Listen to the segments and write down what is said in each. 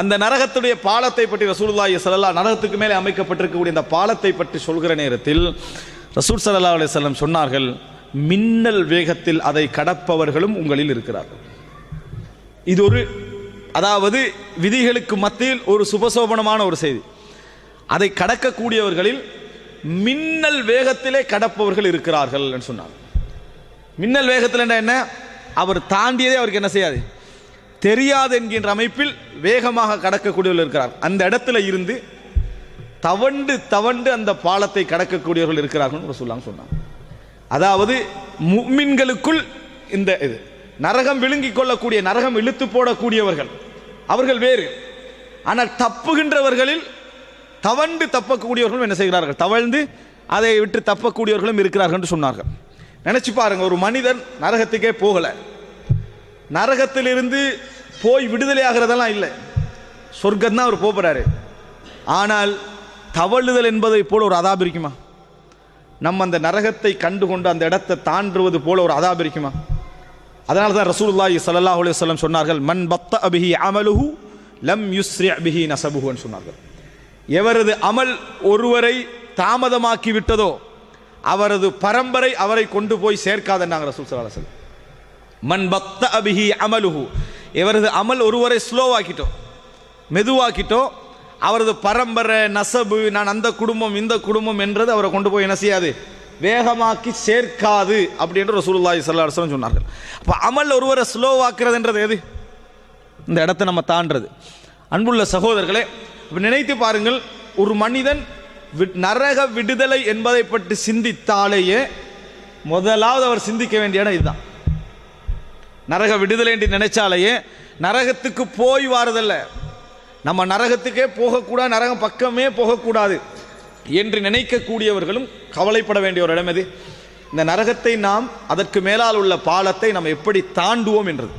அந்த நரகத்துடைய பாலத்தை பற்றி ரசூலுல்லாஹி ஸல்லல்லாஹு நரகத்துக்கு மேலே அமைக்கப்பட்டிருக்கக்கூடிய அந்த பாலத்தை பற்றி சொல்கிற நேரத்தில் ரசூல் சல்லா அலைஹி சொன்னார்கள் மின்னல் வேகத்தில் அதை கடப்பவர்களும் உங்களில் இருக்கிறார்கள். இது ஒரு அதாவது விதிகளுக்கு மத்தியில் ஒரு சுபசோபனமான ஒரு செய்தி. அதை கடக்கக்கூடியவர்களில் மின்னல் வேகத்திலே கடப்பவர்கள் இருக்கிறார்கள் என்று சொன்னார் மின்னல் வேகத்தில் என்ன? அவர் தாண்டியதே அவருக்கு என்ன செய்யாது? தெரியாது என்கின்ற அமைப்பில் வேகமாக கடக்கக்கூடியவர்கள் இருக்கிறார். அந்த இடத்துல இருந்து தவண்டு தவண்டு அந்த பாலத்தை கடக்கக்கூடியவர்கள் இருக்கிறார்கள் சொல்லாங்க சொன்னாங்க அதாவது முக்மின்களுக்குள் இந்த இது நரகம் விழுங்கிக் கொள்ளக்கூடிய நரகம் இழுத்து போடக்கூடியவர்கள். அவர்கள் வேறு. ஆனால் தப்புகின்றவர்களில் தவண்டு தப்பக்கூடியவர்களும் என்ன செய்கிறார்கள்? தவழ்ந்து அதை விட்டு தப்பக்கூடியவர்களும் இருக்கிறார்கள் என்று சொன்னார்கள். நினைச்சு பாருங்க ஒரு மனிதன் நரகத்துக்கே போகல. நரகத்திலிருந்து போய் விடுதலை ஆகிறதெல்லாம் இல்லை. சொர்க்கம் தான் அவர் போகிறாரு ஆனால் தவழுதல் என்பதை போல் ஒரு அதாபு இருக்குமா? நம்ம அந்த நரகத்தை கண்டு கொண்டு அந்த இடத்தை தாண்டுவது போல ஒரு அதாபு இருக்குமா? அதனால தான் ரசூல்லாஹி சல்லாஹ் அலுவலம் சொன்னார்கள் மண் பத்த அபிஹி அமலுஹு லம் யுஸ்ரி அபிஹி நசபுஹுன்னு சொன்னார்கள். எவரது அமல் ஒருவரை தாமதமாக்கி விட்டதோ அவரது பரம்பரை அவரை கொண்டு போய் சேர்க்காதன்னாங்க ரசூல் சல்லாஹ் மண் வஸல்லம். பக்த அபிஹி அமலுஹு இவரது அமல் ஒருவரை ஸ்லோவாக்கிட்டோம் மெதுவாக்கிட்டோம். அவரது பரம்பரை நசபு நான் அந்த குடும்பம் இந்த குடும்பம் என்றது அவரை கொண்டு போய் என்ன செய்யாது? வேகமாக்கி சேர்க்காது அப்படின்ற ரசூலுல்லாஹி சல்லா அலைஹி சொன்னார்கள். அப்போ அமல் ஒருவரை ஸ்லோவாக்குறதுன்றது எது? இந்த இடத்த நம்ம தாண்டுறது. அன்புள்ள சகோதரர்களே நினைத்து பாருங்கள் ஒரு மனிதன் நரக விடுதலை என்பதை பற்றி சிந்தித்தாலேயே முதலாவது அவர் சிந்திக்க வேண்டிய இடம் இதுதான். நரக விடுதலை என்று நினைச்சாலேயே நரகத்துக்கு போய் வாரதல்ல. நம்ம நரகத்துக்கே போகக்கூடாது நரகம் பக்கமே போகக்கூடாது என்று நினைக்கக்கூடியவர்களும் கவலைப்பட வேண்டிய ஒரு இடம் எது? இந்த நரகத்தை நாம் அதற்கு மேலால் உள்ள பாலத்தை நாம் எப்படி தாண்டுவோம் என்றது.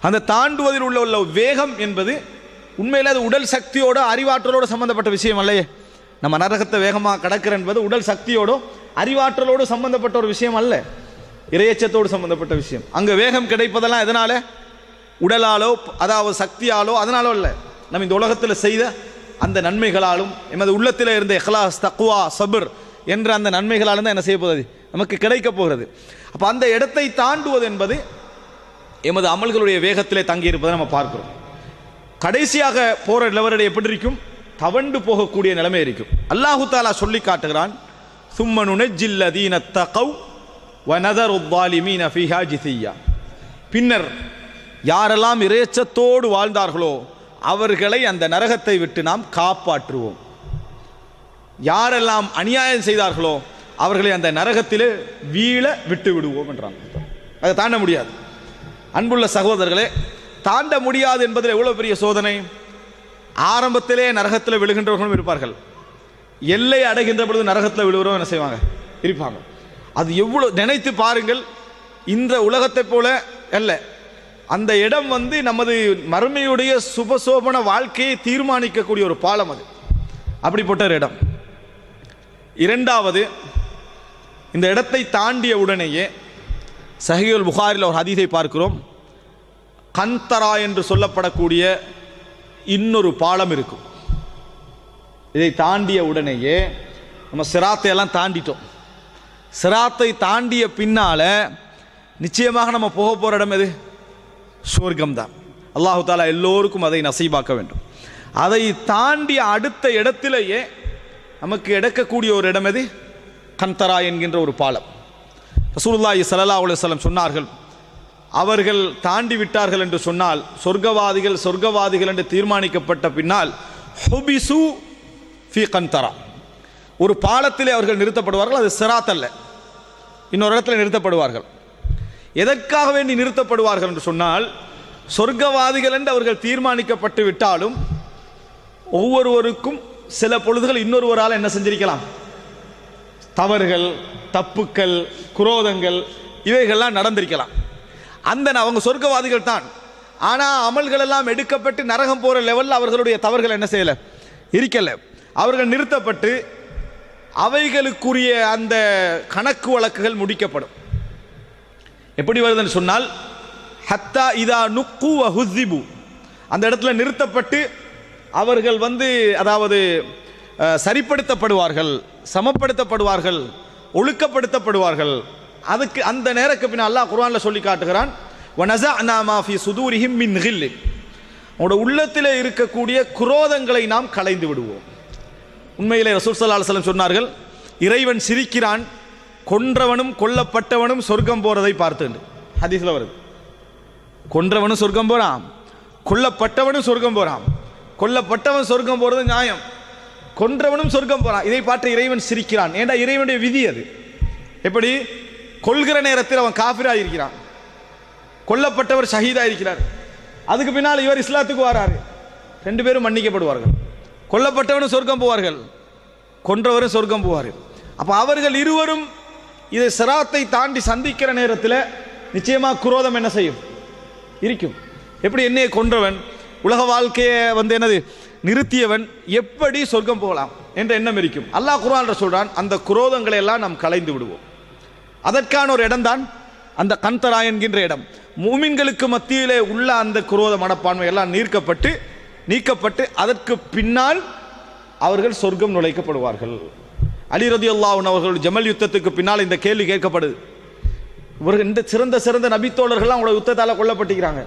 அந்த தாண்டுவதில் உள்ள உள்ள வேகம் என்பது உண்மையில் அது உடல் சக்தியோட அறிவாற்றலோடு சம்பந்தப்பட்ட விஷயம் அல்லையே. நம்ம நரகத்தை வேகமாக கடக்கிற என்பது உடல் சக்தியோடும் அறிவாற்றலோடு சம்பந்தப்பட்ட ஒரு விஷயம் அல்ல. இரையச்சத்தோடு சம்பந்தப்பட்ட விஷயம். அங்கே வேகம் கிடைப்பதெல்லாம் எதனால? உடலாலோ அதாவது சக்தியாலோ அதனாலோ இல்லை. நம்ம இந்த உலகத்தில் செய்த அந்த நன்மைகளாலும் எமது உள்ளத்தில் இருந்த எஹ்லாஸ் தக்குவா சபர் என்ற அந்த நன்மைகளாலும் தான் என்ன செய்ய போகிறது நமக்கு கிடைக்க போகிறது. அப்போ அந்த இடத்தை தாண்டுவது என்பது எமது அமல்களுடைய வேகத்திலே தங்கியிருப்பதை நம்ம பார்க்கிறோம். கடைசியாக போகிற நிலவரடை எப்படி இருக்கும்? தவண்டு போகக்கூடிய நிலைமை இருக்கும். அல்லாஹு தாலா சொல்லி காட்டுகிறான் சும்மனு நெஜில்லதீன தகவ் பின்னர் யாரெல்லாம் இறைச்சத்தோடு வாழ்ந்தார்களோ அவர்களை அந்த நரகத்தை விட்டு நாம் காப்பாற்றுவோம். யாரெல்லாம் அநியாயம் செய்தார்களோ அவர்களை அந்த நரகத்திலே வீழ விட்டு விடுவோம் என்றாங்க அதை தாண்ட முடியாது. அன்புள்ள சகோதரர்களே தாண்ட முடியாது என்பதில் எவ்வளோ பெரிய சோதனை? ஆரம்பத்திலே நரகத்தில் விழுகின்றவர்களும் இருப்பார்கள். எல்லை அடைகின்ற பொழுது நரகத்தில் விழுகிறோம் என்ன செய்வாங்க? இருப்பாங்க. அது எவ்வளோ நினைத்து பாருங்கள். இந்த உலகத்தைப் போல அல்ல. அந்த இடம் வந்து நமது மறுமையுடைய சுபசோபன வாழ்க்கையை தீர்மானிக்கக்கூடிய ஒரு பாலம் அது. அப்படிப்பட்ட ஒரு இடம். இரண்டாவது இந்த இடத்தை தாண்டிய உடனேயே சஹியுல் புகாரில் ஒரு ஹதீஸை பார்க்கிறோம். கந்தரா என்று சொல்லப்படக்கூடிய இன்னொரு பாலம் இருக்கும். இதை தாண்டிய உடனேயே நம்ம சிராத்தை எல்லாம் தாண்டிட்டோம். சிராத்தை தாண்டிய பின்னால நிச்சயமாக நம்ம போக போகிற இடம் எது? சொர்க்கம் தான் அல்லாஹு தாலா எல்லோருக்கும் அதை நசைபாக்க வேண்டும். அதை தாண்டிய அடுத்த இடத்திலேயே நமக்கு எடுக்கக்கூடிய ஒரு இடம் எது? கந்தரா என்கின்ற ஒரு பாலம். ரசூலுல்லாஹி ஸல்லல்லாஹு அலுவலம் சொன்னார்கள் அவர்கள் தாண்டி விட்டார்கள் என்று சொன்னால் சொர்க்கவாதிகள் சொர்க்கவாதிகள் என்று தீர்மானிக்கப்பட்ட பின்னால் ஹுபிசு ஃபி கந்தரா ஒரு பாலத்திலே அவர்கள் நிறுத்தப்படுவார்கள் அது சிராத் அல்ல இன்னொரு இடத்துல நிறுத்தப்படுவார்கள். எதற்காக வேண்டி நிறுத்தப்படுவார்கள் என்று சொன்னால் சொர்க்கவாதிகள் என்று அவர்கள் தீர்மானிக்கப்பட்டு விட்டாலும் ஒவ்வொருவருக்கும் சில பொழுதுகள் இன்னொருவரால் என்ன செஞ்சிருக்கலாம்? தவறுகள் தப்புக்கள் குரோதங்கள் இவைகள்லாம் நடந்திருக்கலாம். அந்த ந- அவங்க சொர்க்கவாதிகள் தான். ஆனால் அமல்கள் எல்லாம் எடுக்கப்பட்டு நரகம் போகிற லெவலில் அவர்களுடைய தவறுகள் என்ன செய்யலை? இருக்கலை. அவர்கள் நிறுத்தப்பட்டு அவைகளுக்குரிய அந்த கணக்கு வழக்குகள் முடிக்கப்படும். எப்படி வருதுன்னு சொன்னால் ஹத்தா இதா நுக்கு ஹுசிபு அந்த இடத்துல நிறுத்தப்பட்டு அவர்கள் வந்து அதாவது சரிப்படுத்தப்படுவார்கள் சமப்படுத்தப்படுவார்கள் ஒழுக்கப்படுத்தப்படுவார்கள். அதுக்கு அந்த நேரக்கு பின்னால் அல்லாஹ் குர்ஆன்ல சொல்லி காட்டுகிறான் வனஸஅனா மா சுதூரிஹிம் மின் அவனோட உள்ளத்தில் இருக்கக்கூடிய குரோதங்களை நாம் களைந்து விடுவோம். உண்மையிலே ரசூல் ஸல்லல்லாஹு சொன்னார்கள் இறைவன் சிரிக்கிறான் கொன்றவனும் கொல்லப்பட்டவனும் சொர்க்கம் போறதை பார்த்து ஹதீஸில் வருது. கொன்றவனும் சொர்க்கம் போறான் கொல்லப்பட்டவனும் சொர்க்கம் போறான். கொல்லப்பட்டவன் சொர்க்கம் போறது நியாயம். கொன்றவனும் சொர்க்கம் போறான். இதை பார்த்து இறைவன் சிரிக்கிறான். ஏண்டா இறைவனுடைய விதி அது? எப்படி? கொள்கிற நேரத்தில் அவன் காஃபிரா இருக்கிறான். கொல்லப்பட்டவர் ஷஹீதாக இருக்கிறார். அதுக்கு பின்னால் இவர் இஸ்லாத்துக்கு வராரு. ரெண்டு பேரும் மன்னிக்கப்படுவார்கள். கொல்லப்பட்டவனும் சொர்க்கம் போவார்கள் கொன்றவரும் சொர்க்கம் போவார்கள். அப்போ அவர்கள் இருவரும் இதை சிராத்தை தாண்டி சந்திக்கிற நேரத்தில் நிச்சயமாக குரோதம் என்ன செய்யும்? இருக்கும். எப்படி என்னையை கொன்றவன் உலக வாழ்க்கையை வந்து என்னது நிறுத்தியவன் எப்படி சொர்க்கம் போகலாம் என்ற எண்ணம் இருக்கும். அல்லாஹ் குரான் சொல்றான் அந்த குரோதங்களை எல்லாம் நாம் கலைந்து விடுவோம். அதற்கான ஒரு இடம்தான் அந்த கந்தரா என்கின்ற இடம். மூமின்களுக்கு மத்தியிலே உள்ள அந்த குரோத மனப்பான்மை எல்லாம் நீர்க்கப்பட்டு நீக்கப்பட்டு அதற்கு பின்னால் அவர்கள் சொர்க்கம் நுழைக்கப்படுவார்கள். அலிரதி ரதியுல்லாஹு அவர்கள் ஜமல் யுத்தத்துக்கு பின்னால் இந்த கேள்வி கேட்கப்படுது இவர்கள் இந்த சிறந்த சிறந்த நபித்தோழர்கள்லாம் உங்களோட யுத்தத்தால் கொல்லப்பட்டிருக்கிறாங்க.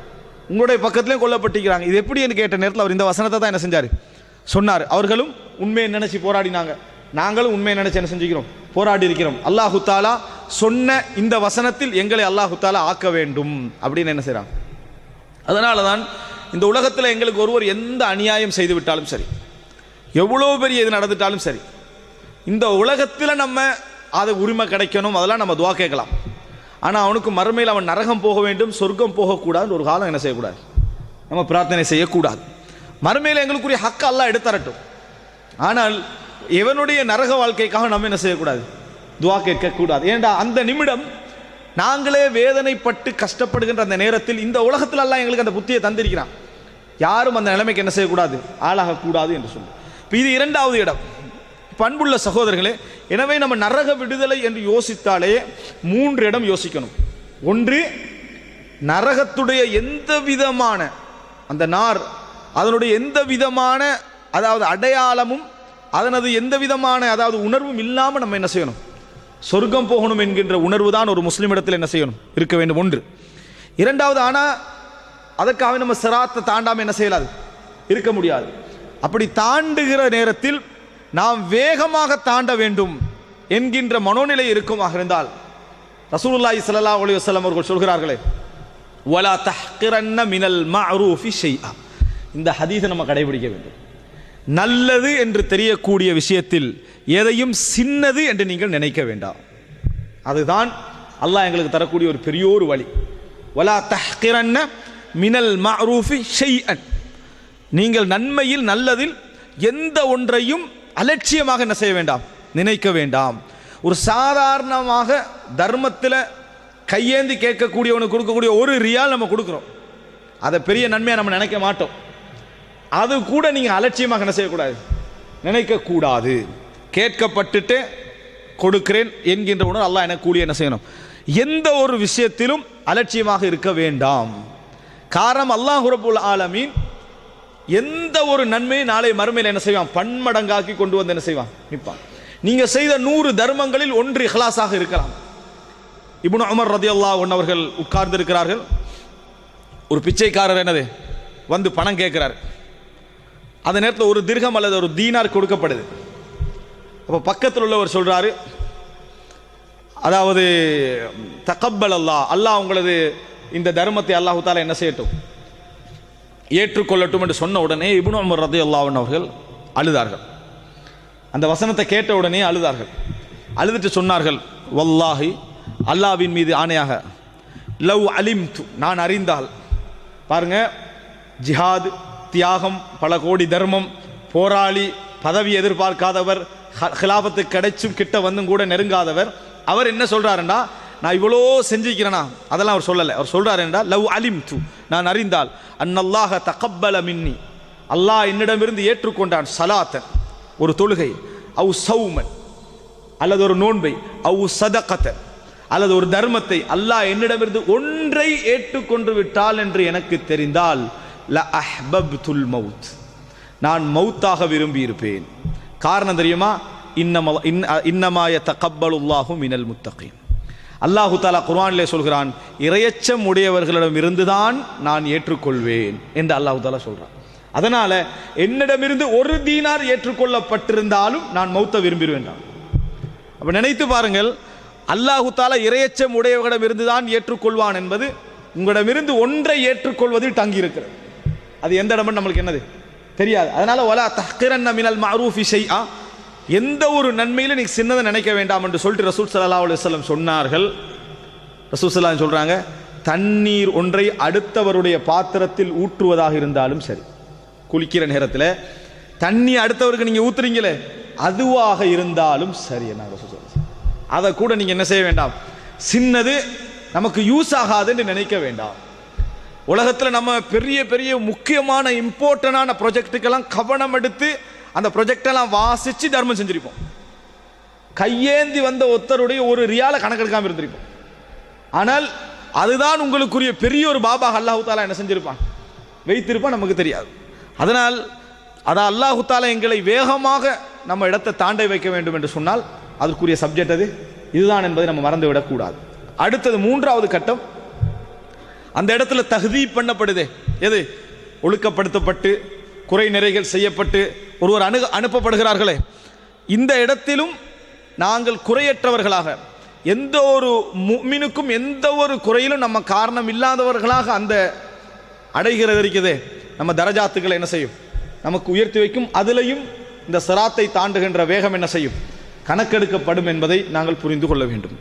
உங்களுடைய பக்கத்துலேயும் கொல்லப்பட்டிருக்கிறாங்க. இது எப்படின்னு கேட்ட நேரத்தில் அவர் இந்த வசனத்தை தான் என்ன செஞ்சார்? சொன்னார். அவர்களும் உண்மையை நினைச்சு போராடினாங்க. நாங்களும் உண்மையை நினைச்சு என்ன செஞ்சுக்கிறோம்? போராடி இருக்கிறோம். அல்லாஹு தாலா சொன்ன இந்த வசனத்தில் எங்களை அல்லாஹு தாலா ஆக்க வேண்டும் அப்படின்னு என்ன செய்கிறாங்க அதனால தான் இந்த உலகத்தில் எங்களுக்கு ஒருவர் எந்த அநியாயம் செய்து விட்டாலும் சரி எவ்வளோ பெரிய இது நடந்துட்டாலும் சரி இந்த உலகத்தில் நம்ம அது உரிமை கிடைக்கணும் அதெல்லாம் நம்ம துவா கேட்கலாம். ஆனால் அவனுக்கு மறுமையில் அவன் நரகம் போக வேண்டும் சொர்க்கம் போகக்கூடாதுன்னு ஒரு காலம் என்ன செய்யக்கூடாது? நம்ம பிரார்த்தனை செய்யக்கூடாது. மறுமையில் எங்களுக்குரிய ஹக்கு எல்லாம் எடுத்தரட்டும் ஆனால் எவனுடைய நரக வாழ்க்கைக்காக நம்ம என்ன செய்யக்கூடாது? துவா கேட்கக்கூடாது. ஏன்டா அந்த நிமிடம் நாங்களே வேதனைப்பட்டு கஷ்டப்படுகின்ற அந்த நேரத்தில் இந்த உலகத்தில் எல்லாம் எங்களுக்கு அந்த புத்தியை தந்திருக்கிறான். யாரும் அந்த நிலைமைக்கு என்ன செய்யக்கூடாது? ஆளாகக்கூடாது என்று சொல்லு. இப்போ இது இரண்டாவது இடம். பண்புள்ள சகோதரர்களே எனவே நம்ம நரக விடுதலை என்று யோசித்தாலே மூன்று இடம் யோசிக்கணும். ஒன்று நரகத்துடைய எந்த விதமான அந்த நார் அதனுடைய எந்த விதமான அதாவது அடையாளமும் அதனது எந்த விதமான அதாவது உணர்வும் இல்லாமல் நம்ம என்ன செய்யணும்? சொர்க்கம் போகணும் என்கின்ற உணர்வு தான் ஒரு முஸ்லிம் இடத்தில் என்ன செய்யணும்? இருக்க வேண்டும். ஒன்று. இரண்டாவது ஆனால் அதற்காக நம்ம சிராத்தை தாண்டாமல் என்ன செய்யலாது? இருக்க முடியாது. அப்படி தாண்டுகிற நேரத்தில் நாம் வேகமாக தாண்ட வேண்டும் என்கின்ற மனோநிலை இருக்குமாக இருந்தால் ரசூலுல்லாஹி ஸல்லல்லாஹு அலைஹி வஸல்லம் அவர்கள் சொல்கிறார்களே வலா தஹ்கிரன்ன மினல் மஅரூஃபி ஷைஆ. இந்த ஹதீஸை நம்ம கடைபிடிக்க வேண்டும். நல்லது என்று தெரியக்கூடிய விஷயத்தில் எதையும் சின்னது என்று நீங்கள் நினைக்க வேண்டாம். அதுதான் அல்லாஹ் எங்களுக்கு தரக்கூடிய ஒரு பெரிய ஒரு வழி. வலா தஹ்கிரன்ன மினல் மஅரூஃபி ஷெய்அன் நீங்கள் நன்மையில் நல்லதில் எந்த ஒன்றையும் அலட்சியமாக என்ன செய்ய வேண்டாம்? நினைக்க வேண்டாம். ஒரு சாதாரணமாக தர்மத்தில் கையேந்தி கேட்கக்கூடியவனுக்கு கொடுக்கக்கூடிய ஒரு ரியால் நம்ம கொடுக்குறோம். அதை பெரிய நன்மையாக நம்ம நினைக்க மாட்டோம். அது கூட நீங்கள் அலட்சியமாக என்ன செய்யக்கூடாது? நினைக்கக்கூடாது கேட்கப்பட்டுட்டு கொடுக்கிறேன் என்கின்ற உணர்வு அல்லாஹ் எனக்கு கூலி என்ன செய்யணும்? எந்த ஒரு விஷயத்திலும் அலட்சியமாக இருக்க வேண்டாம். காரணம் அல்லாஹ் ரபுல் ஆலமீன். எந்த ஒரு நன்மையை நாளை மறுமையில் என்ன செய்வான்? பன்மடங்காக்கி கொண்டு வந்து என்ன செய்வான்? நிற்பான் நீங்கள் செய்த நூறு தர்மங்களில் ஒன்று இஹ்லாஸாக இருக்கலாம். இபுன் அமர் ரதி அல்லா அவர்கள் உட்கார்ந்து இருக்கிறார்கள் ஒரு பிச்சைக்காரர் என்னது? வந்து பணம் கேட்கிறார். அந்த நேரத்தில் ஒரு திர்கம் அல்லது ஒரு தீனார் கொடுக்கப்படுது. அப்போ பக்கத்தில் உள்ளவர் சொல்கிறாரு அதாவது தகப்பல் அல்லா அல்லாஹ் உங்களது இந்த தர்மத்தை அல்லாஹு தாலா என்ன செய்யட்டும்? ஏற்றுக்கொள்ளட்டும் என்று சொன்ன உடனே இபுன் உமர் ரதி அல்லாவன் அவர்கள் அழுதார்கள். அந்த வசனத்தை கேட்ட உடனே அழுதார்கள். அழுதுட்டு சொன்னார்கள் வல்லாஹி அல்லாவின் மீது ஆணையாக லவ் அலிம் நான் அறிந்தால். பாருங்க ஜிஹாத் தியாகம் பல கோடி தர்மம் போராளி பதவி எதிர்பார்க்காதவர் ஹிலாபத்து ஹிலாபத்துக்கு கிடைச்சும் கிட்ட வந்தும் கூட நெருங்காதவர். அவர் என்ன சொல்றாருன்னா நான் இவ்வளோ செஞ்சிருக்கிறேனா? அதெல்லாம் அவர் சொல்லலை. அவர் சொல்கிறார் என்றால் லவ் அலிம் து நான் அறிந்தால் அன்னல்லாஹ தகப்பல மின்னி. அல்லாஹ் என்னிடமிருந்து ஏற்றுக்கொண்டான் சலாத்தன். ஒரு தொழுகை. அவு சௌமன். அல்லது ஒரு நோன்பை. அவு சதகத்தை அல்லது ஒரு தர்மத்தை. அல்லாஹ் என்னிடமிருந்து ஒன்றை ஏற்றுக்கொண்டு விட்டால் என்று எனக்கு தெரிந்தால் ல அஹ்பப்துல் மவுத். நான் மவுத்தாக விரும்பி இருப்பேன் காரணம் தெரியுமா? இன்னம இன்ன- இன்னமாய தக்கப்பலுல்லாகும் மினல் முத்தகையும் அல்லாஹு தாலா குர்வானிலே சொல்கிறான் இரையச்சம் உடையவர்களிடம் இருந்துதான் நான் ஏற்றுக்கொள்வேன் என்று அல்லாஹு தாலா சொல்றான். அதனால என்னிடமிருந்து ஒரு தீனார் ஏற்றுக்கொள்ளப்பட்டிருந்தாலும் நான் மௌத்த விரும்பிடுவேன் நான். அப்ப நினைத்து பாருங்கள் அல்லாஹு தாலா இரையச்சம் உடையவர்களிடம் இருந்துதான் ஏற்றுக்கொள்வான் என்பது உங்களிடமிருந்து ஒன்றை ஏற்றுக்கொள்வதில் தங்கியிருக்கிறது. அது எந்த இடம்னு நம்மளுக்கு என்னது? தெரியாது. அதனால வலா தஹ்கிரன்ன மினல் மாரூஃபி செய்யா எந்த ஒரு நன்மையிலும் நீ சின்னதை நினைக்க வேண்டாம் என்று சொல்லிட்டு ரசூல் சல்லா அலைஹி சொன்னார்கள். ரசூல் சல்லா சொல்கிறாங்க சொல்றாங்க தண்ணீர் ஒன்றை அடுத்தவருடைய பாத்திரத்தில் ஊற்றுவதாக இருந்தாலும் சரி. குளிக்கிற நேரத்தில் தண்ணி அடுத்தவருக்கு நீங்க ஊத்துறீங்களே அதுவாக இருந்தாலும் சரி என்ன ரசூல் அதை கூட நீங்க என்ன செய்ய வேண்டாம். சின்னது நமக்கு யூஸ் ஆகாதுன்னு நினைக்க வேண்டாம். உலகத்தில் நம்ம பெரிய பெரிய முக்கியமான இம்பார்ட்டண்டான ப்ரொஜெக்ட்டுக்கெல்லாம் கவனம் எடுத்து அந்த ப்ரொஜெக்டெல்லாம் வாசித்து தர்மம் செஞ்சிருப்போம். கையேந்தி வந்த ஒத்தருடைய ஒரு ரியால கணக்கெடுக்காமல் இருந்திருப்போம். ஆனால் அதுதான் உங்களுக்குரிய பெரிய ஒரு பாபா அல்லாஹு தாலா என்ன செஞ்சிருப்பான்? வைத்திருப்பான் நமக்கு தெரியாது. அதனால் அதான் அல்லாஹு தாலா எங்களை வேகமாக நம்ம இடத்தை தாண்ட வைக்க வேண்டும் என்று சொன்னால் அதற்குரிய சப்ஜெக்ட் அது. இதுதான் என்பதை நம்ம மறந்து விடக்கூடாது அடுத்தது மூன்றாவது கட்டம். அந்த இடத்துல தகுதி பண்ணப்படுதே. எது? ஒழுக்கப்படுத்தப்பட்டு குறை நிறைகள் செய்யப்பட்டு ஒருவர் அணு அனுப்பப்படுகிறார்களே. இந்த இடத்திலும் நாங்கள் குறையற்றவர்களாக எந்த ஒரு முக்மினுக்கும் எந்த ஒரு குறையிலும் நம்ம காரணம் இல்லாதவர்களாக அந்த அடைகிறது இருக்குதே நம்ம தரஜாத்துக்களை என்ன செய்யும்? நமக்கு உயர்த்தி வைக்கும். அதிலையும் இந்த சிராத்தை தாண்டுகின்ற வேகம் என்ன செய்யும்? கணக்கெடுக்கப்படும் என்பதை நாங்கள் புரிந்து கொள்ள வேண்டும்.